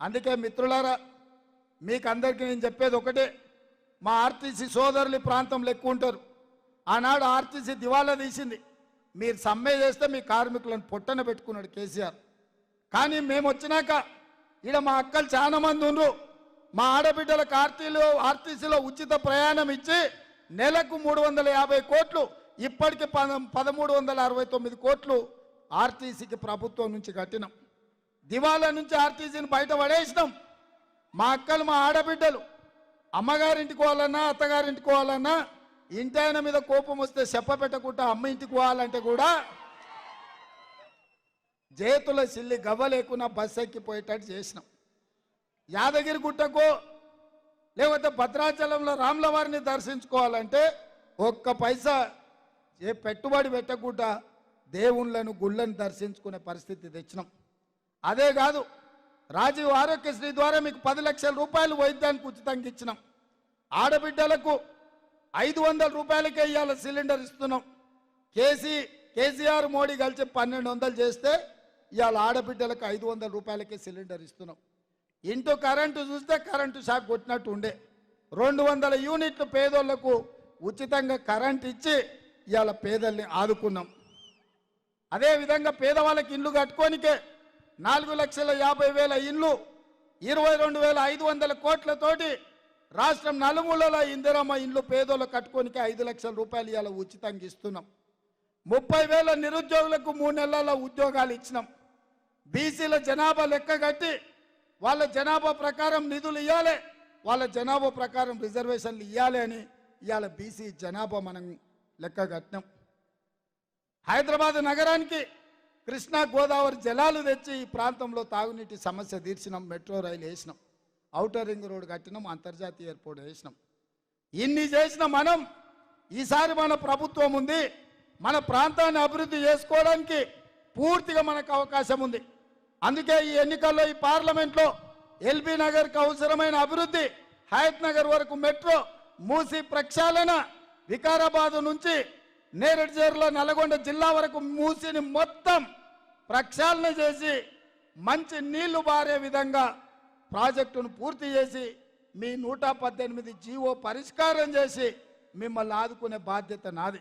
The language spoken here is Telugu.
అందుకే మిత్రులారా మీకు అందరికీ నేను చెప్పేది ఒకటే. మా ఆర్టీసీ సోదరులు ప్రాంతంలో ఎక్కువ ఉంటారు. ఆనాడు ఆర్టీసీ దివాలా తీసింది. మీరు సమ్మె చేస్తే మీ కార్మికులను పొట్టన పెట్టుకున్నాడు కేసీఆర్. కానీ మేము వచ్చినాక ఈడ మా అక్కలు చాలా మంది ఉండ్రు. మా ఆడబిడ్డలకు ఆర్టీలో ఆర్టీసీలో ఉచిత ప్రయాణం ఇచ్చి నెలకు మూడు వందల యాభై కోట్లు ఇప్పటికి పద పదమూడు వందల అరవై తొమ్మిది కోట్లు ఆర్టీసీకి ప్రభుత్వం నుంచి కట్టినాం. దివాళ నుంచి ఆర్టీసీని బయట పడేసినాం. మా అక్కలు మా ఆడబిడ్డలు. అమ్మగారింటికి పోవాలన్నా అత్తగారింటికి పోవాలన్నా ఇంటి మీద కోపం వస్తే చెప్ప పెట్టకుండా అమ్మ ఇంటికి పోవాలంటే కూడా చేతుల సిల్లి గవ్వ లేకుండా బస్సు ఎక్కిపోయేటట్టు చేసినాం. యాదగిరి గుట్టకు లేకపోతే భద్రాచలంలో రాముల వారిని దర్శించుకోవాలంటే ఒక్క పైసా ఏ పెట్టుబడి పెట్టకుండా దేవుళ్ళను గుళ్ళను దర్శించుకునే పరిస్థితి తెచ్చినాం. అదే కాదు రాజీవ్ ఆరోగ్యశ్రీ ద్వారా మీకు పది లక్షల రూపాయలు వైద్యానికి ఉచితంగా ఇచ్చినాం. ఆడబిడ్డలకు ఐదు వందల రూపాయలకే ఇవాళ సిలిండర్ ఇస్తున్నాం. కేసీ కేసీఆర్ మోడీ కలిసి పన్నెండు వందలు చేస్తే ఇవాళ ఆడబిడ్డలకు ఐదు వందల రూపాయలకే సిలిండర్ ఇస్తున్నాం. ఇంటూ కరెంటు చూస్తే కరెంటు షాక్ కొట్టినట్టు ఉండే. రెండు వందల యూనిట్లు పేదోళ్ళకు ఉచితంగా కరెంట్ ఇచ్చి ఇవాళ పేదల్ని ఆదుకున్నాం. అదేవిధంగా పేదవాళ్ళకి ఇండ్లు కట్టుకోనికే నాలుగు లక్షల యాభై వేల ఇండ్లు ఇరవై రెండు వేల ఐదు వందల కోట్లతోటి రాష్ట్రం నలుమూలల ఇందిరమ్మ ఇండ్లు పేదోళ్ళు కట్టుకోనికి ఐదు లక్షల రూపాయలు ఇవాళ ఉచితంగా ఇస్తున్నాం. ముప్పై వేల నిరుద్యోగులకు మూడు నెలల ఉద్యోగాలు ఇచ్చినాం. బీసీల జనాభా లెక్క కట్టి వాళ్ళ జనాభా ప్రకారం నిధులు ఇవ్వాలి వాళ్ళ జనాభా ప్రకారం రిజర్వేషన్లు ఇవ్వాలి అని ఇవాళ బీసీ జనాభా మనం లెక్క కట్టినాం. హైదరాబాద్ నగరానికి కృష్ణా గోదావరి జలాలు తెచ్చి ఈ ప్రాంతంలో తాగునీటి సమస్య తీర్చినాం మెట్రో రైలు వేసినాం అవుటర్ రింగ్ రోడ్ కట్టినాం అంతర్జాతీయ ఎయిర్పోర్ట్ వేసినాం. ఇన్ని చేసిన మనం ఈసారి మన ప్రభుత్వం ఉంది మన ప్రాంతాన్ని అభివృద్ధి చేసుకోవడానికి పూర్తిగా మనకు అవకాశం ఉంది. అందుకే ఈ ఎన్నికల్లో ఈ పార్లమెంట్లో ఎల్బీ నగర్కి అవసరమైన అభివృద్ధి హయత్ నగర్ వరకు మెట్రో మూసి ప్రక్షాళన వికారాబాద్ నుంచి నేరేడు చేరులో నల్గొండ జిల్లా వరకు మూసిని మొత్తం ప్రక్షాళన చేసి మంచి నీళ్ళు బారే విధంగా ప్రాజెక్టును పూర్తి చేసి మీ నూట పద్దెనిమిది జీవో పరిష్కారం చేసి మిమ్మల్ని ఆదుకునే బాధ్యత నాది.